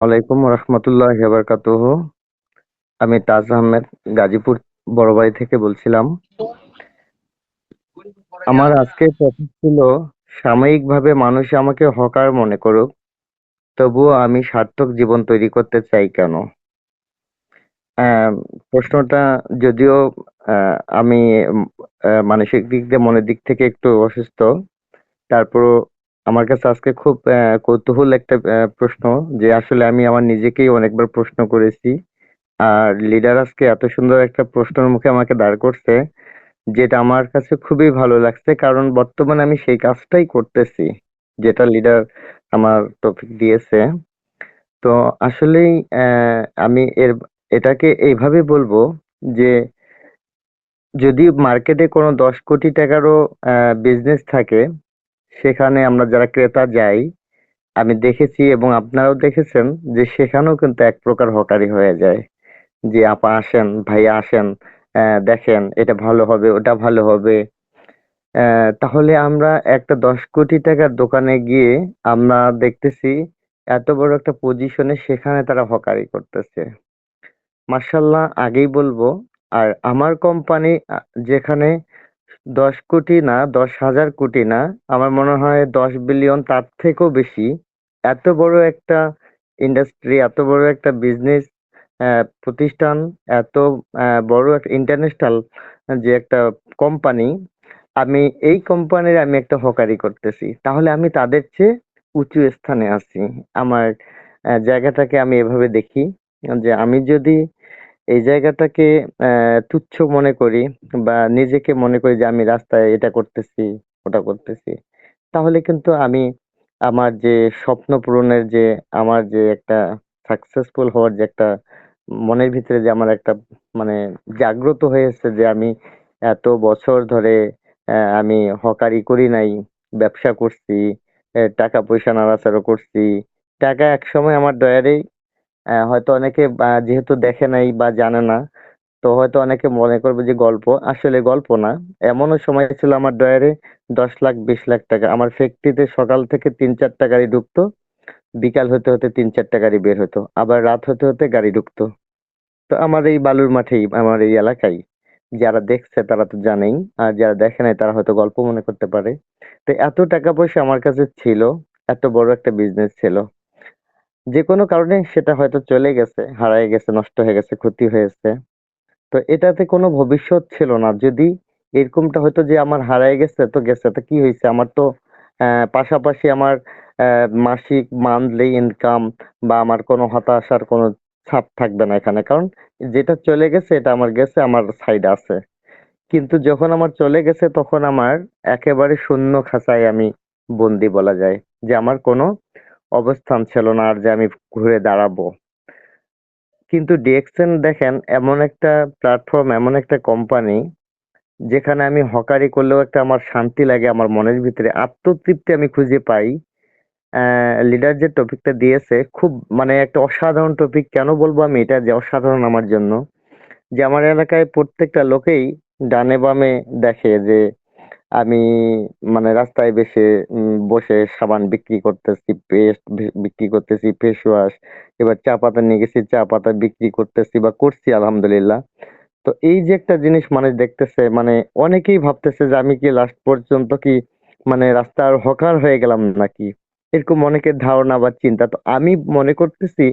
ওয়ালাইকুম রহমতুল্লাহ বারকাতুহ। আমি তাজ আহমেদ, গাজীপুর বড়বাড়ি থেকে বলছিলাম। আমার আজকে টপিক ছিল, সাময়িকভাবে মানুষ আমাকে হকার মনে করুক, তবুও আমি সার্থক জীবন তৈরি করতে চাই কেন? প্রশ্নটা যদিও আমি মানসিক দিক দিয়ে মনের দিক থেকে একটু অসুস্থ, তারপরও আমার কাছে আজকে খুব কৌতূহল একটা প্রশ্ন যে আসলে আমি আমার নিজেকেই অনেকবার প্রশ্ন করেছি। আর লিডার আজকে এত সুন্দর একটা প্রশ্নের মুখে আমাকে দাঁড় করছে, যেটা আমার কাছে খুবই ভালো লাগছে। কারণ বর্তমানে আমি সেই কাজটাই করতেছি, যেটা লিডার আমার টপিক দিয়েছে। তো আসলেই আমি এর, এটাকে এইভাবে বলব যে যদি মার্কেটে কোনো দশ কোটি টাকারও বিজনেস থাকে সেখানে আমরা যারা ক্রেতা যাই, আমি দেখেছি এবং আপনারাও দেখেছেন যে সেখানেও কিন্তু এক প্রকার হকারি হয়ে যায়। যে আপা আসেন ভাইয়া আসেন দেখেন এটা ভালো হবে, ওটা ভালো হবে। তাহলে আমরা একটা দশ কোটি টাকার দোকানে গিয়ে আমরা দেখতেছি এত বড় একটা পজিশনে সেখানে তারা হকারি করতেছে। মার্শাল্লাহ আগেই বলব, আর আমার কোম্পানি যেখানে দশ কোটি না, দশ হাজার কোটি না, আমার মনে হয় দশ বিলিয়ন তার থেকেও বেশি। এত বড় একটা ইন্ডাস্ট্রি এত বড় একটা বিজনেস প্রতিষ্ঠান, এত বড় একটা ইন্টারন্যাশনাল যে একটা কোম্পানি আমি এই কোম্পানির আমি একটা হকারি করতেছি। তাহলে আমি তাদের চেয়ে উঁচু স্থানে আছি। আমার জায়গাটাকে আমি এভাবে দেখি যে আমি যদি এই জায়গাটাকে তুচ্ছ মনে করি বা নিজেকে মনে করি যে আমি রাস্তায় এটা করতেছি, ওটা করতেছি। তাহলে কিন্তু আমি আমার যে স্বপ্ন পূরণের যে, আমার যে একটা সাকসেসফুল হওয়ার যে একটা মনের ভিতরে যে আমার একটা মানে জাগ্রত হয়েছে যে আমি এত বছর ধরে আমি হকারি করি নাই, ব্যবসা করছি টাকা পয়সা নাড়াচাড়া করছি, টাকা একসময় আমার ডয়ারেই হয়তো অনেকে যেহেতু দেখে নাই বা জানে না, তো হয়তো অনেকে মনে করবে যে গল্প আসলে গল্প না। এমনও সময় ছিল আমার ডয়ারে দশ লাখ, বিশ লাখ টাকা। আমার ফ্যাক্টরিতে সকাল থেকে তিন চারটা গাড়ি ঢুকতো, বিকাল হতে হতে তিন চারটা গাড়ি বের হতো, আবার রাত হতে হতে গাড়ি ঢুকতো। তো আমার এই বালুর মাঠেই, আমার এই এলাকায় যারা দেখছে তারা তো জানেই, আর যারা দেখে নাই তারা হয়তো গল্প মনে করতে পারে। তো এত টাকা পয়সা আমার কাছে ছিল, এত বড় একটা বিজনেস ছিল। যে কোনো কারণে সেটা হয়তো চলে গেছে, হারায় গেছে, নষ্ট হয়ে গেছে, ক্ষতি হয়েছে। তো এটাতে কোনো ভবিষ্যৎ ছিল না। যদি এরকমটা হয়তো যে আমার হারায় গেছে, তো গেছে, তো কি হয়েছে? আমার তো পাশাপাশি আমার মাসিক মান্থলি ইনকাম বা আমার কোনো হতাশার কোনো ছাপ থাকবে না এখানে। কারণ যেটা চলে গেছে, এটা আমার গেছে, আমার সাইড আছে। কিন্তু যখন আমার চলে গেছে, তখন আমার একেবারে শূন্য খাঁচায় আমি বন্দি বলা যায়। যে আমার কোনো অবস্থান ছিল না আর যে আমি ঘুরে দাঁড়াবো। কিন্তু ডিএক্সএন দেখেন, এমন একটা প্ল্যাটফর্ম এমন একটা কোম্পানি যেখানে আমি হকারি করলেও একটা আমার শান্তি লাগে, আমার মনের ভিতরে আত্মতৃপ্তি আমি খুঁজে পাই। লিডার যে টপিকটা দিয়েছে, খুব মানে একটা অসাধারণ টপিক কেন বলব আমি? এটা যে অসাধারণ আমার জন্য। যে আমার এলাকায় প্রত্যেকটা লোকেই ডানে বামে দেখে যে আমি মানে রাস্তায় বেশে উম, বসে সাবান বিক্রি করতেছি পেস্ট বিক্রি করতেছি ফেস ওয়াশ এবার চা পাতা নিয়ে গেছি চা পাতা বিক্রি করতেছি বা করছি আলহামদুলিল্লাহ। তো এই যে একটা জিনিস মানুষ দেখতেছে মানে অনেকেই ভাবতেছে যে আমি কি লাস্ট পর্যন্ত কি মানে রাস্তার হকার হয়ে গেলাম নাকি? এরকম অনেকের ধারণা বা চিন্তা। তো আমি মনে করতেছি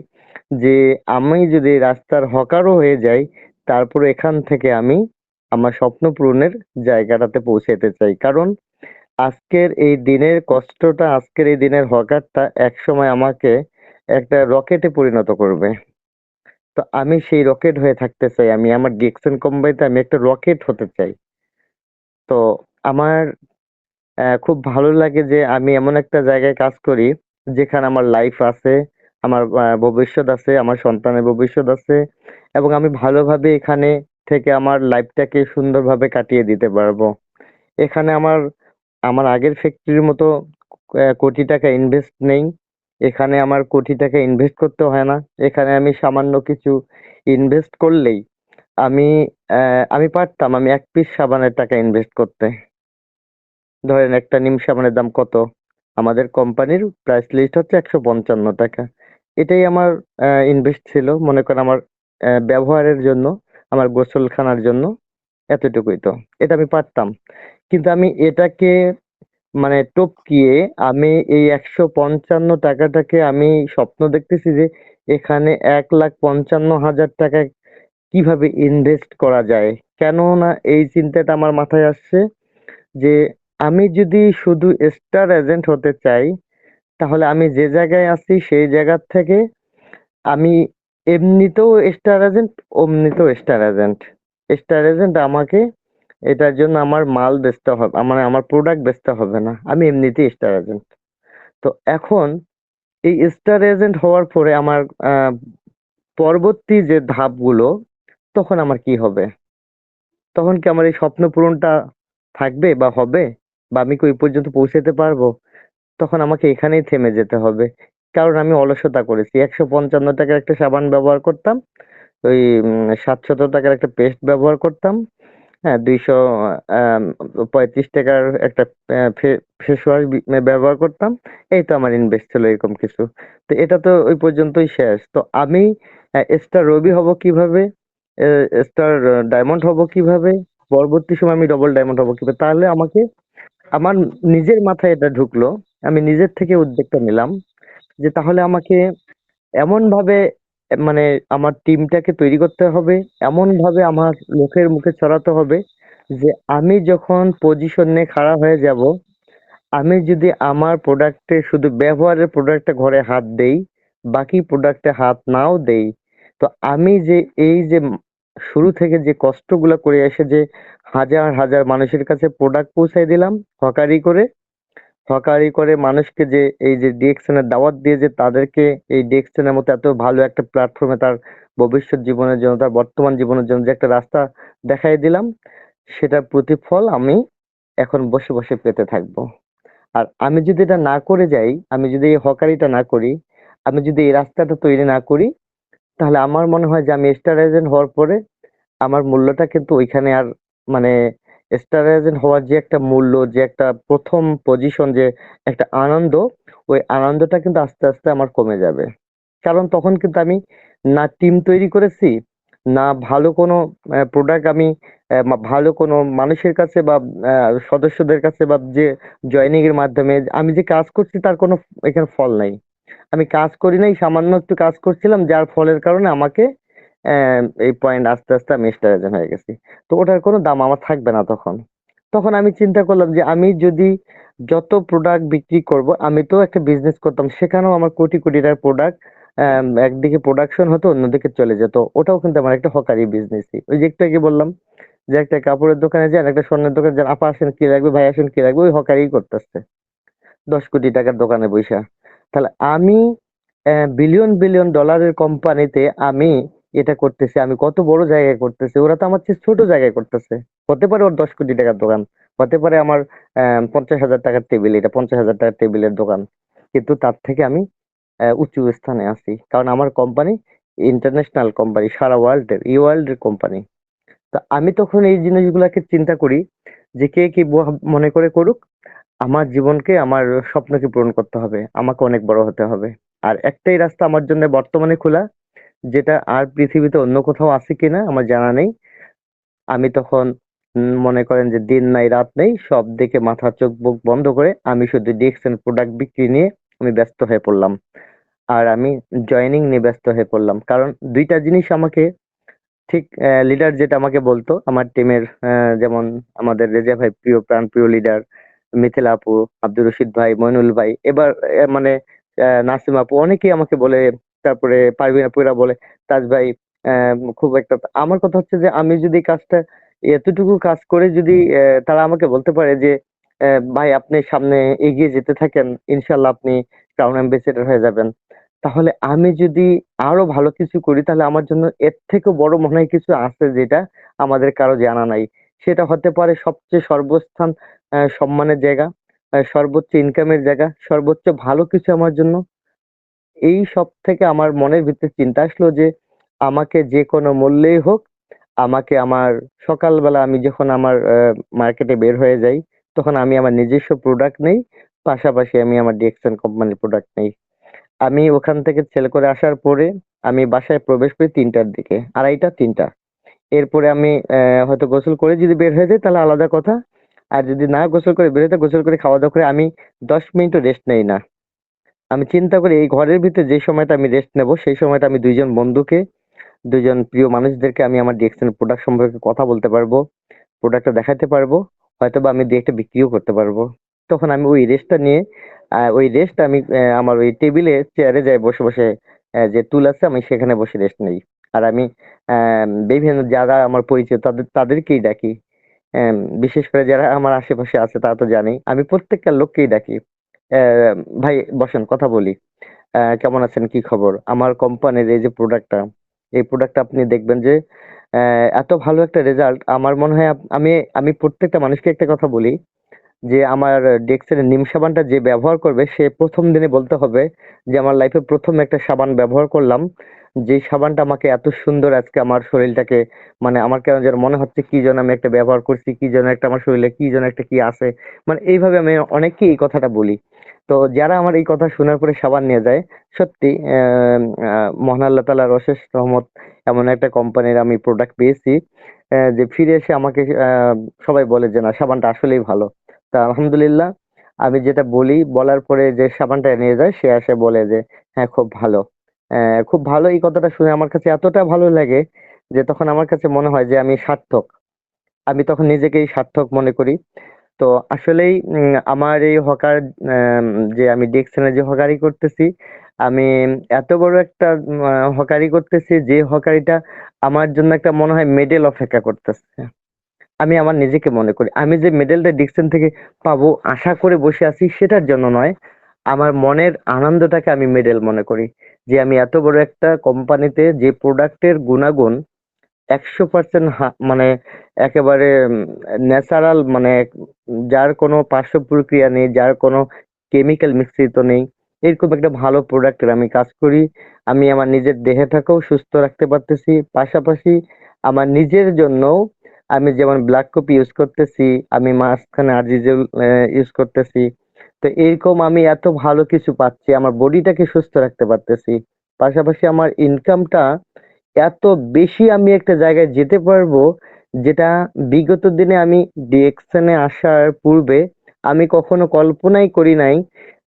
যে আমি যদি রাস্তার হকারও হয়ে যাই তারপর এখান থেকে আমি আমার স্বপ্ন পূরণের জায়গাটাতে পৌঁছাতে চাই। কারণ আজকের এই দিনের কষ্টটা, আজকের এই দিনের হকারটা একসময় আমাকে একটা রকেটে পরিণত করবে। তো আমি সেই রকেট হয়ে থাকতে চাই। আমি আমার ডিএক্সন কোম্পানিতে আমি একটা রকেট হতে চাই। তো আমার খুব ভালো লাগে যে আমি এমন একটা জায়গায় কাজ করি যেখানে আমার লাইফ আছে, আমার ভবিষ্যৎ আছে, আমার সন্তানের ভবিষ্যৎ আছে এবং আমি ভালোভাবে এখানে থেকে আমার লাইফটাকে সুন্দরভাবে কাটিয়ে দিতে পারব। এখানে আমার আমার আগের ফ্যাক্টরির মতো কোটি টাকা ইনভেস্ট নেই। এখানে আমার কোটি টাকা ইনভেস্ট করতে হয় না। এখানে আমি সামান্য কিছু ইনভেস্ট করলেই আমি আমি পারতাম আমি এক পিস সাবানের টাকা ইনভেস্ট করতে। ধরেন একটা নিম সাবানের দাম কত? আমাদের কোম্পানির প্রাইস লিস্ট হচ্ছে একশো পঞ্চান্ন টাকা। এটাই আমার ইনভেস্ট ছিল। মনে করেন আমার ব্যবহারের জন্য। আমার গোসলখানার জন্য এতটুকুই তো। এটা আমি পারতাম। কিন্তু আমি এটাকে মানে টপকিয়ে আমি এই একশো পঞ্চান্ন টাকাটাকে আমি স্বপ্ন দেখতেছি যে এখানে এক লাখ পঞ্চান্ন হাজার টাকা কীভাবে ইনভেস্ট করা যায়। কেননা এই চিন্তাটা আমার মাথায় আসছে যে আমি যদি শুধু স্টার এজেন্ট হতে চাই, তাহলে আমি যে জায়গায় আছি সেই জায়গার থেকে আমি এমনিতেও স্টার এজেন্ট অমনিতেও স্টার এজেন্ট স্টার এজেন্ট আমাকে এটার জন্য আমার মাল বেচতে হবে মানে আমার প্রোডাক্ট বেচতে হবে না। আমি এমনিতেই স্টার এজেন্ট তো এখন এই স্টার এজেন্ট হওয়ার পরে আমার পরবর্তী যে ধাপগুলো, তখন আমার কি হবে? তখন কি আমার এই স্বপ্ন পূরণটা থাকবে বা হবে? বা আমি কি ওই পর্যন্ত পৌঁছাতে পারব? তখন আমাকে এখানেই থেমে যেতে হবে। কারণ আমি অলসতা করেছি। একশো পঞ্চান্ন টাকার একটা সাবান ব্যবহার করতাম, ওই সাতশত টাকার একটা পেস্ট ব্যবহার করতাম হ্যাঁ দুইশো পঁয়ত্রিশ টাকার একটা ফেস ওয়াশ ব্যবহার করতাম। এই তো আমার ইনভেস্ট ছিল এরকম কিছু। তো এটা তো ওই পর্যন্তই শেষ। তো আমি স্টার রবি হব কীভাবে? স্টার ডায়মন্ড হব কীভাবে? পরবর্তী সময় আমি ডবল ডায়মন্ড হব কীভাবে? তাহলে আমাকে, আমার নিজের মাথায় এটা ঢুকলো। আমি নিজের থেকে উদ্যোগটা নিলাম। যে তাহলে আমাকে এমন ভাবে মানে আমার টিমটাকে তৈরি করতে হবে এমন ভাবে আমার লোকের মুখে ছড়াতে হবে যে আমি যখন পজিশনে খাড়া হয়ে যাব, আমি যদি আমার প্রোডাক্টে শুধু ব্যবহারের প্রোডাক্টে ঘরে হাত দেই, বাকি প্রোডাক্টে হাত নাও দেই, তো আমি যে এই যে শুরু থেকে যে কষ্টগুলো করে এসে যে হাজার হাজার মানুষের কাছে প্রোডাক্ট পৌঁছাই দিলাম, হকারি করে হকারি করে মানুষকে যে এই যে ডিএকশন এর দাওয়াত দিয়ে যে তাদেরকে এই ডিএকশন এর মতো এত ভালো একটা প্ল্যাটফর্মে তার ভবিষ্যৎ জীবনের জন্য, তার বর্তমান জীবনের জন্য যে একটা রাস্তা দেখাই দিলাম, সেটার প্রতিফল আমি এখন বসে বসে পেতে থাকব। আর আমি যদি এটা না করে যাই, আমি যদি এই হকারিটা না করি, আমি যদি এই রাস্তাটা তৈরি না করি, তাহলে আমার মনে হয় যে আমি স্টার এজেন্ট হওয়ার পরে আমার মূল্যটা কিন্তু ওইখানে আর মানে স্টার হওয়ার যে একটা মূল্য, যে একটা প্রথম পজিশন যে একটা আনন্দ, ওই আনন্দটা কিন্তু আস্তে আস্তে আমার কমে যাবে। কারণ তখন কিন্তু আমি না টিম তৈরি করেছি, না ভালো কোনো প্রোডাক্ট আমি ভালো কোনো মানুষের কাছে বা সদস্যদের কাছে বা যে জয়েনিং এর মাধ্যমে আমি যে কাজ করছি তার কোনো এখানে ফল নাই। আমি কাজ করি নাই, সামান্য একটু কাজ করছিলাম, যার ফলের কারণে আমাকে এই পয়েন্ট আস্তে আস্তে আমি স্টার এজেন্ট হয়ে গেছি। তো ওটার কোনো দাম আমার থাকবে না তখন। তখন আমি চিন্তা করলাম যে আমি যদি যত প্রোডাক্ট বিক্রি করব, আমি তো একটা বিজনেস করতাম, সেখানেও আমার কোটি কোটি টাকার প্রোডাক্ট একদিকে প্রোডাকশন হতো, অন্যদিকে চলে যেত। ওটাও কিন্তু আমার একটা হকারি বিজনেসই ওই যে একটু আগে বললাম, যে একটা কাপড়ের দোকানে যান, একটা স্বর্ণের দোকানে যান, আপা আসেন, কি লাগবে ভাই আসেন, কি লাগবে ওই হকারিই করতেছে। দশ কোটি টাকার দোকানে বইসা। তাহলে আমি বিলিয়ন বিলিয়ন ডলারের কোম্পানিতে আমি এটা করতেছে, আমি কত বড় জায়গায় করতেছি, ওরা তো আমার চেয়ে ছোট জায়গায় করতেছে। হতে পারে ওর দশ কোটি টাকার দোকান, হতে পারে আমার পঞ্চাশ হাজার টাকার টেবিল, এটা পঞ্চাশ হাজার টাকার টেবিলের দোকান। কিন্তু তার থেকে আমি উঁচু স্থানে আছি, কারণ আমার কোম্পানি ইন্টারন্যাশনাল কোম্পানি, সারা ওয়ার্ল্ডের ই ওয়ার্ল্ডের কোম্পানি। তো আমি তখন এই জিনিসগুলোকে চিন্তা করি যে কে কি মনে করে করুক, আমার জীবনকে আমার স্বপ্নকে পূরণ করতে হবে, আমাকে অনেক বড় হতে হবে। আর একটাই রাস্তা আমার জন্য বর্তমানে খোলা যেটা আর পৃথিবীতে অন্য কোথাও আছে কিনা আমার জানা নেই। আমি তখন মনে করেন যে দিন নাই, রাত নেই, সব দিকে মাথা, চোখ, বুক বন্ধ করে আমি শুধু ডিএক্সএন প্রোডাক্ট বিক্রি নিয়ে আমি ব্যস্ত হয়ে পড়লাম। আর আমি জয়েনিং নিয়ে ব্যস্ত হয়ে পড়লাম। কারণ দুইটা জিনিস আমাকে ঠিক লিডার যেটা আমাকে বলতো, আমার টিমের যেমন আমাদের রেজা ভাই প্রিয় প্রাণ, প্রিয় লিডার মিথিলা আপু, আব্দুর রশিদ ভাই, মইনুল ভাই, এবার মানে নাসিম আপু, অনেকেই আমাকে বলে তারপরে পারভিন আপুরা বলে, তাজ ভাই খুব একটা, আমার কথা হচ্ছে যে আমি যদি কাজটা, এতটুকু কাজ করে যদি তারা আমাকে বলতে পারে যে ভাই আপনি সামনে এগিয়ে যেতে থাকেন ইনশাল্লাহ আপনি ক্রাউন অ্যাম্বাসেডর হয়ে যাবেন। তাহলে আমি যদি আরও ভালো কিছু করি, তাহলে আমার জন্য এর থেকেও বড় মনে হয় কিছু আছে যেটা আমাদের কারও জানা নাই। সেটা হতে পারে সবচেয়ে সর্বস্থান সম্মানের জায়গা সর্বোচ্চ ইনকামের জায়গা, সর্বোচ্চ ভালো কিছু আমার জন্য এই সব থেকে আমার মনের ভিতরে চিন্তা আসলো যে আমাকে যে কোনো মূল্যেই হোক, আমাকে আমার সকালবেলা আমি যখন আমার মার্কেটে বের হয়ে যাই, তখন আমি আমার নিজস্ব প্রোডাক্ট নেই, পাশাপাশি আমি আমার ডিএক্সএন কোম্পানির প্রোডাক্ট নেই। আমি ওখান থেকে সেল করে আসার পরে আমি বাসায় প্রবেশ করি তিনটার দিকে, আড়াইটা, তিনটা। এরপরে আমি হয়তো গোসল করে যদি বের হয়ে যাই তাহলে আলাদা কথা, আর যদি না গোসল করে বের হতে গোসল করে খাওয়া দাওয়া করে আমি দশ মিনিটও রেস্ট নেই না। আমি চিন্তা করি এই ঘরের ভিতরে যে সময়টা আমি রেস্ট নেব, সেই সময়টা আমি দুইজন বন্ধুকে দুজন প্রিয় মানুষদেরকে আমি আমার ডিএক্সএন প্রোডাক্ট সম্পর্কে কথা বলতে পারব প্রোডাক্টটা দেখাতে পারব হয়তো বা আমি দু একটা বিক্রিও করতে পারব। তখন আমি ওই রেস্টটা নিয়ে ওই রেস্ট আমি আমার ওই টেবিলে চেয়ারে যাই বসে বসে যে টুল আছে আমি সেখানে বসে রেস্ট নেই। আর আমি বিভিন্ন যারা আমার পরিচয় তাদের, তাদেরকেই ডাকি। বিশেষ করে যারা আমার আশেপাশে আছে তারা তো জানেই, আমি প্রত্যেকটা লোককেই ডাকি। ভাই বসেন, কথা বলি। কেমন আছেন? কি খবর? আমার কোম্পানির এই যে প্রোডাক্টটা এই প্রোডাক্টটা আপনি দেখবেন যে এত ভালো একটা রেজাল্ট আমার মনে হয় আমি আমি প্রত্যেকটা মানুষকে একটা কথা বলি যে, আমার ডেক্সের নিম সাবানটা যে ব্যবহার করবে, সে প্রথম দিনে বলতে হবে যে, আমার লাইফে প্রথম একটা সাবান ব্যবহার করলাম। যে সাবানটা আমাকে এত সুন্দর আজকে আমার শরীরটাকে মানে আমার কেন যেন মনে হচ্ছে কি যেন আমি একটা ব্যবহার করছি, কি যেন একটা আমার শরীরে কি যেন একটা কি আছে। মানে এইভাবে আমি অনেককেই এই কথাটা বলি। তো যারা আমার এই কথা শোনার পরে সাবান নিয়ে যায়, সত্যি মহান আল্লাহ তাআলার অশেষ রহমত এমন একটা কোম্পানির আমি প্রোডাক্ট পেয়েছি যে ফিরে এসে আমাকে সবাই বলে যে, না, সাবানটা আসলেই ভালো। তা আলহামদুলিল্লাহ, আমি যেটা বলি, বলার পরে যে সাবানটা নিয়ে যায়, সে আসে বলে যে হ্যাঁ খুব ভালো। খুব ভালো এই কথাটা শুনে আমার কাছে এতটা ভালো লাগে যে তখন আমার কাছে মনে হয় যে আমি সার্থক। আমি তখন নিজেকেই সার্থক মনে করি। তো আসলেই আমার এই হকার যে আমি ডিএকশনে যে হকারি করতেছি, আমি এত বড় একটা হকারি করতেছি যে হকারিটা আমার জন্য একটা মনে হয় মেডেল অপেক্ষা করতেছে। আমি আমার নিজেকে মনে করি। আমি যে মেডেলটা ডিকসন থেকে পাবো, আশা করে বসে আছি, সেটার জন্য নয়। আমার মনের আনন্দটাকে আমি মেডেল মনে করি। যে আমি এত বড় একটা কোম্পানিতে যে প্রোডাক্টের গুণাগুণ একশো পার্সেন্ট মানে একেবারে ন্যাচারাল মানে যার কোনো পার্শ্ব প্রক্রিয়া নেই, যার কোনো কেমিক্যাল মিশ্রিত নেই, এরকম একটা ভালো প্রোডাক্টের আমি কাজ করি। আমি আমার নিজের দেহটাকেও সুস্থ রাখতে পারতেছি। পাশাপাশি আমার নিজের জন্যও আমি যেমন ব্ল্যাক কপি ইউজ করতেছি, আমি মাঝখানে আরজিজেল ইউজ করতেছি। তো এরকম আমি এত ভালো কিছু পাচ্ছি, আমার বডিটাকে সুস্থ রাখতে পারতেছি। পাশাপাশি আমার ইনকামটা এত বেশি আমি একটা জায়গায় যেতে পারব, যেটা বিগত দিনে আমি ডিএকশনে আসার পূর্বে আমি কখনো কল্পনাই করি নাই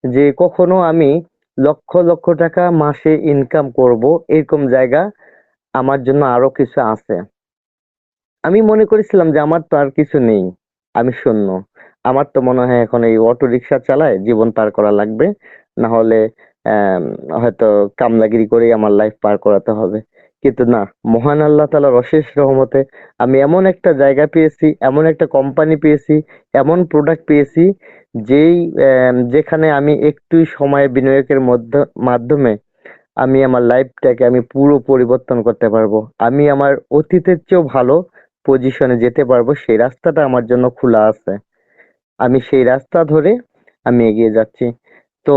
যে কখনো আমি লক্ষ লক্ষ টাকা মাসে ইনকাম করব। এরকম জায়গা আমার জন্য আরও কিছু আছে। আমি মনে করেছিলাম যে আমার তো আর কিছু নেই। আমি শূন্য। আমার তো মনে হয় এখন এই অটো রিক্সা চালায় জীবন পার করা লাগবে। না হলে হয়তো কামলাগিরি করেই আমার লাইফ পার করাতে হবে। কিন্তু না, মহান আল্লাহ তাআলার অশেষ রহমতে আমি এমন একটা জায়গা পেয়েছি, এমন একটা কোম্পানি পেয়েছি, এমন প্রোডাক্ট পেয়েছি, যেই যেখানে আমি একটুই সময় বিনিয়োগের মধ্য, মাধ্যমে আমি আমার লাইফটাকে আমি পুরো পরিবর্তন করতে পারব। আমি আমার অতীতের চেয়েও ভালো পজিশনে যেতে পারব, সেই রাস্তাটা আমার জন্য খোলা আছে। আমি সেই রাস্তা ধরে আমি এগিয়ে যাচ্ছি। তো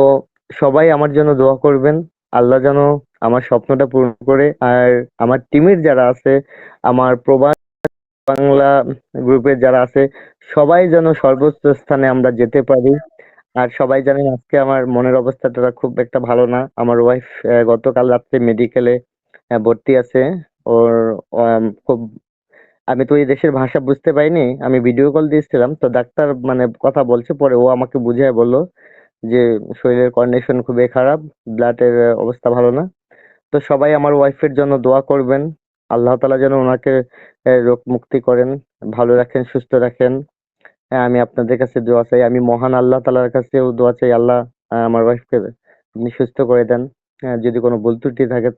সবাই আমার জন্য দোয়া করবেন। আল্লাহ যেন আমার স্বপ্নটা পূরণ করে। আর আমার টিমের যারা আছে, আমার প্রবাস বাংলা গ্রুপের যারা আছে, সবাই যেন সর্বোচ্চ স্থানে আমরা যেতে পারি। আর সবাই জানেন আজকে আমার মনের অবস্থাটা খুব একটা ভালো না। আমার ওয়াইফ গতকাল রাত্রে মেডিকেলে ভর্তি আছে। ওর খুব, আমি তো এই দেশের ভাষা বুঝতে পারিনি। আমি ভিডিও কল দিয়েছিলাম, তো ডাক্তার মানে কথা বলছে, পরে ও আমাকে বুঝিয়ে বলল যে শরীরের কন্ডিশন খুবই খারাপ ব্লাডের অবস্থা ভালো না। তো সবাই আমার ওয়াইফের জন্য দোয়া করবেন। আল্লাহ তাআলা যেন ওনাকে রোগ মুক্তি করেন, ভালো রাখেন, সুস্থ রাখেন। আমি আপনাদের কাছে দোয়া চাই। আমি মহান আল্লাহ তালার কাছেও দোয়া চাই। আল্লাহ আমার ওয়াইফকে আপনি সুস্থ করে দেন। যদি কোনো ভুল ত্রুটি থাকে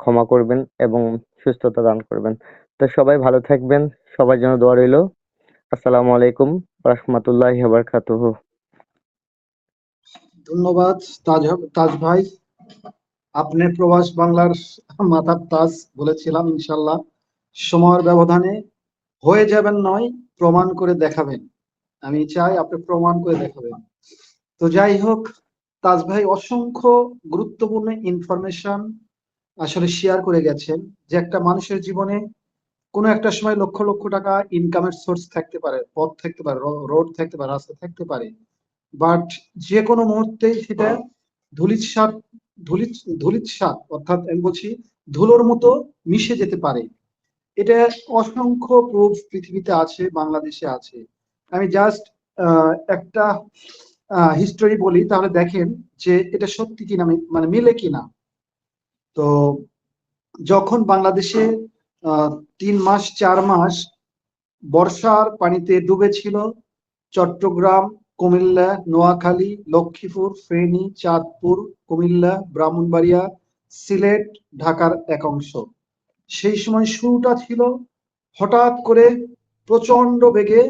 ক্ষমা করবেন এবং সুস্থতা দান করবেন। তো সবাই ভালো থাকবেন। সবার জন্য দোয়া রইল। আসসালামু আলাইকুম। রহমতুল্লাহি বারাকাতুহু। ধন্যবাদ, তাজ তাজ ভাই। আপনি প্রবাস বাংলার মাথার তাজ বলেছিলাম, ইনশাল্লাহ। সময়ের ব্যবধানে হয়ে যাবেন নয়, প্রমাণ করে দেখাবেন। আমি চাই আপনি প্রমাণ করে দেখাবেন। তো যাই হোক, তাজ ভাই, অসংখ্য গুরুত্বপূর্ণ ইনফরমেশন আসলে শেয়ার করে গেছেন, যে একটা মানুষের জীবনে কোনো একটা সময় লক্ষ লক্ষ টাকা ইনকামের সোর্স থাকতে পারে, পথ থাকতে পারে রোড থাকতে পারে, রাস্তা থাকতে পারে। বাট যে কোনো মুহূর্তেই সেটা ধুলিস্বাদ ধুলিত ধুলিৎসাৎ অর্থাৎ আমি বলছি ধুলোর মতো মিশে যেতে পারে। এটা অসংখ্য প্রুফ পৃথিবীতে আছে বাংলাদেশে আছে। আমি জাস্ট একটা হিস্টোরি বলি তাহলে দেখেন যে এটা সত্যি কিনা মানে মিলে কিনা। তো যখন বাংলাদেশে আহ, তিন মাস চার মাস বর্ষার পানিতে ডুবেছিল চট্টগ্রাম কুমিল্লা, নোয়াখালী, লক্ষ্মীপুর, ফেনী, চাঁদপুর, কুমিল্লা, ব্রাহ্মণবাড়িয়া, সিলেট, ঢাকার এক অংশ। সেই সময় শুরুটা ছিল হঠাৎ করে প্রচণ্ড বেগে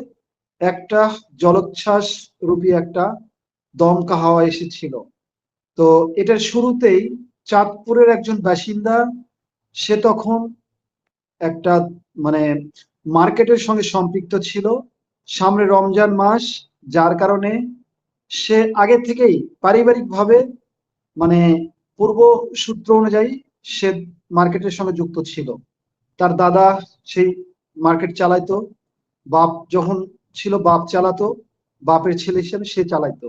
একটা জলোচ্ছ্বাস রূপী একটা দমকা হাওয়া এসেছিল। তো এটার শুরুতেই চাঁদপুরের একজন বাসিন্দা, সে তখন একটা মানে মার্কেটের সঙ্গে সম্পৃক্ত ছিল। সামনে রমজান মাস যার কারণে সে আগে থেকেই পারিবারিকভাবে মানে পূর্ব সূত্র অনুযায়ী সে মার্কেটের সঙ্গে যুক্ত ছিল। তার দাদা সেই মার্কেট চালাইতো, বাপ যখন ছিল বাপ চালাতো, বাপের ছেলে হিসেবে সে চালাইতো।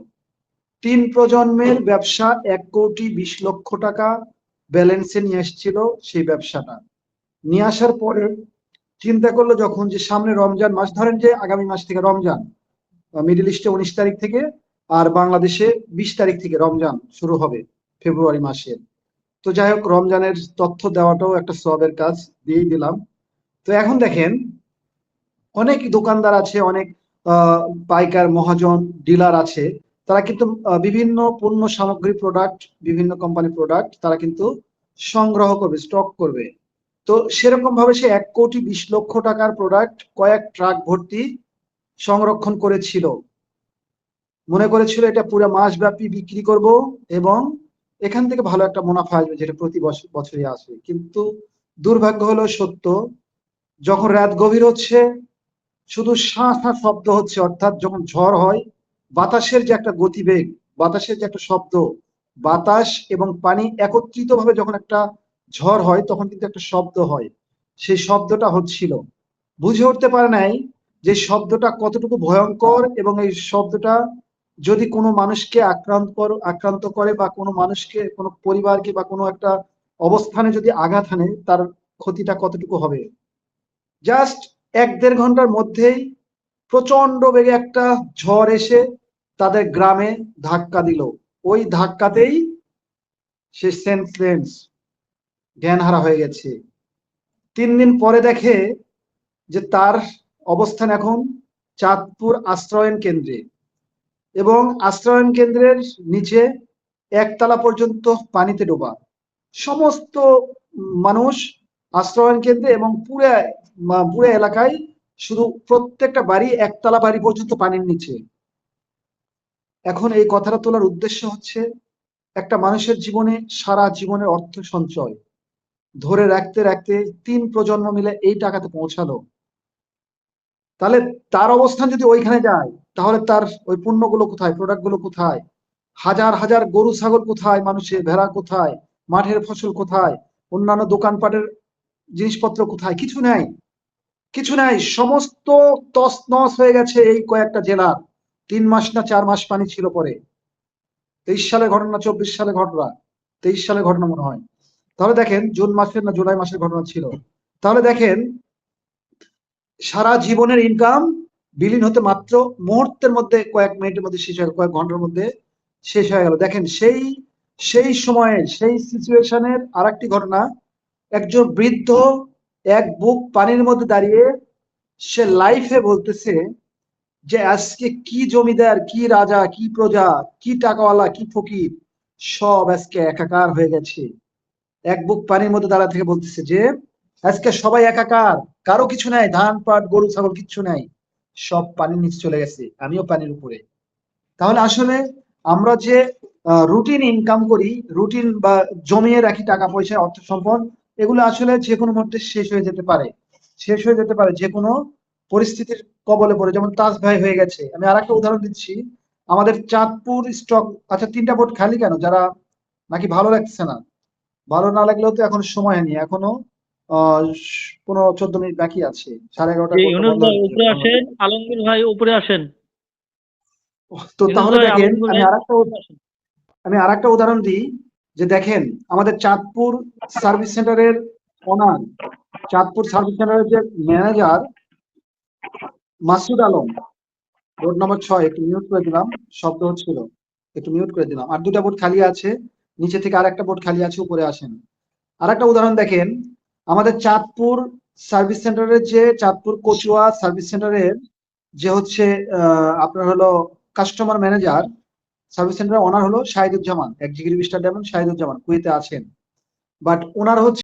তিন প্রজন্মের ব্যবসা এক কোটি বিশ লক্ষ টাকা ব্যালেন্সে নিয়ে এসেছিল সেই ব্যবসাটা। নিয়ে আসার পরে চিন্তা করল যখন যে সামনে রমজান মাস, ধরেন যে আগামী মাস থেকে রমজান মিডল ইস্টে উনিশ তারিখ থেকে আর বাংলাদেশে বিশ তারিখ থেকে রমজান শুরু হবে ফেব্রুয়ারি মাসে তো যাই হোক, রমজানের তথ্য দেওয়াটাও একটা সবের কাজ দিয়েই দিলাম। তো এখন দেখেন, অনেক দোকানদার আছে, অনেক পাইকার, মহাজন, ডিলার আছে। তারা কিন্তু বিভিন্ন পণ্য সামগ্রী প্রোডাক্ট বিভিন্ন কোম্পানি প্রোডাক্ট তারা কিন্তু সংগ্রহ করবে স্টক করবে। তো সেরকম ভাবে সে এক কোটি বিশ লক্ষ টাকার প্রোডাক্ট কয়েক ট্রাক ভর্তি সংরক্ষণ করেছিল। মনে করেছিল এটা পুরো মাস ব্যাপী বিক্রি করব এবং এখান থেকে ভালো একটা মুনাফা আসবে যেটা প্রতি বছর বছরই আসে কিন্তু দুর্ভাগ্য হলো সত্য, যখন রাত গভীর হচ্ছে, শুধু শাঁ শব্দ হচ্ছে, অর্থাৎ যখন ঝড় হয়, বাতাসের যে একটা গতিবেগ, বাতাসের যে একটা শব্দ, বাতাস এবং পানি একত্রিত ভাবে যখন একটা ঝড় হয়, তখন কিন্তু একটা শব্দ হয়। সেই শব্দটা হচ্ছিল। বুঝে উঠতে পারে নাই যে শব্দটা কতটুকু ভয়ঙ্কর এবং এই শব্দটা যদি কোনো মানুষকে আক্রান্ত কর- আক্রান্ত করে বা কোনো মানুষকে, কোনো পরিবারকে বা কোনো একটা অবস্থানে যদি আঘাত হানে, তার ক্ষতিটা কতটুকু হবে? জাস্ট এক দেড় ঘণ্টার মধ্যেই প্রচণ্ড বেগে একটা ঝড় এসে তাদের গ্রামে ধাক্কা দিল। ওই ধাক্কাতেই সে সেন্সলেন্স জ্ঞানহারা হয়ে গেছে। তিন দিন পরে দেখে যে তার অবস্থান এখন চাঁদপুর আশ্রয়ন কেন্দ্রে এবং আশ্রয়ন কেন্দ্রের নিচে একতলা পর্যন্ত পানিতে ডোবা। সমস্ত মানুষ আশ্রয়ন কেন্দ্রে এবং পুরো পুরো এলাকায় শুধু প্রত্যেকটা বাড়ি একতলা বাড়ি পর্যন্ত পানির নিচে। এখন এই কথাটা তোলার উদ্দেশ্য হচ্ছে একটা মানুষের জীবনে সারা জীবনের অর্থ সঞ্চয়। ধরে রাখতে রাখতে তিন প্রজন্ম মিলে এই টাকাতে পৌঁছালো। তাহলে তার অবস্থান যদি ওইখানে যায়, তাহলে তার ওই পণ্যগুলো কোথায় প্রোডাক্টগুলো কোথায়? হাজার হাজার গরু, ছাগল কোথায়, মানুষের ভেড়া কোথায়, মাঠের ফসল কোথায়, অন্যান্য দোকানপাটের জিনিসপত্র কোথায়? কিছু নাই। কিছু নাই। সমস্ত তছনছ হয়ে গেছে এই কয়েকটা জেলার। তিন মাস না চার মাস পানি ছিল পরে। তেইশ সালে ঘটনা, চব্বিশ সালে ঘটনা। তেইশ সালে ঘটনা মনে হয়। তাহলে দেখেন, জুন মাসের না জুলাই মাসের ঘটনা ছিল। তাহলে দেখেন সারা জীবনের ইনকাম বিলীন হতে মাত্র মুহূর্তের মধ্যে কয়েক মিনিটের মধ্যে শেষ হয়ে কয়েক ঘণ্টার মধ্যে শেষ হয়ে গেল। দেখেন, সেই সেই সময়ে, সেই সিচুয়েশনের আর একটি ঘটনা, একজন বৃদ্ধ এক বুক পানির মধ্যে দাঁড়িয়ে সে লাইফে বলতেছে যে, আজকে কি জমিদার, কি রাজা, কি প্রজা, কি টাকাওয়ালা, কি ফকির, সব আজকে একাকার হয়ে গেছে। এক বুক পানির মধ্যে দাঁড়া থেকে বলতেছে যে আজকে সবাই একাকার, কারও কিছু নাই, ধান, পাট, গরু, ছাগল কিচ্ছু নাই, সব পানির নিচে চলে গেছে, আমিও পানির উপরে। তাহলে আসলে আমরা যে রুটিন ইনকাম করি রুটিন বা জমিয়ে রাখি টাকা পয়সা, অর্থ সম্পদ, এগুলো আসলে যে কোনো মুহূর্তে শেষ হয়ে যেতে পারে। শেষ হয়ে যেতে পারে যে কোনো পরিস্থিতির কবলে পড়ে। যেমন তাজ ভাই হয়ে গেছে। আমি আর একটা উদাহরণ দিচ্ছি। আমাদের চাঁদপুর স্টক আচ্ছা তিনটা বোর্ড খালি কেন? যারা নাকি ভালো লাগছে না। ভালো না লাগলেও তো এখন সময় নেই। এখনও পনেরো চোদ্দ মিনিট বাকি আছে। সাড়ে এগারোটা উপরে আসেন আলমগীর ভাই উপরে আসেন। তো তাহলে দেখেন আমি ভাই আর একটা আমি আর একটা উদাহরণ দিই যে দেখেন আমাদের চাঁদপুর সার্ভিস সেন্টারের ওনার চাঁদপুর সার্ভিস সেন্টারের যে manager Masud Alam board number ছয় একটু মিউট করে দিলাম শব্দ হচ্ছিল একটু মিউট করে দিলাম। আর দুটা বোর্ড খালি আছে নিচে থেকে আরেকটা বোর্ড খালি আছে উপরে আসেন। আর একটা উদাহরণ দেখেন আমাদের চাঁদপুর সার্ভিস সেন্টারের যে চাঁদপুর কচুয়া সার্ভিস সেন্টারের যে হচ্ছে আপনার হলো কাস্টমার ম্যানেজার, সার্ভিস সেন্টারের ওনার হলো শাহিদুজ্জামান এক্সিকিউটিভ স্টার ডেমন শাহিদুজ্জামান, কুয়েতে আছেন। বাট ওনার হচ্ছে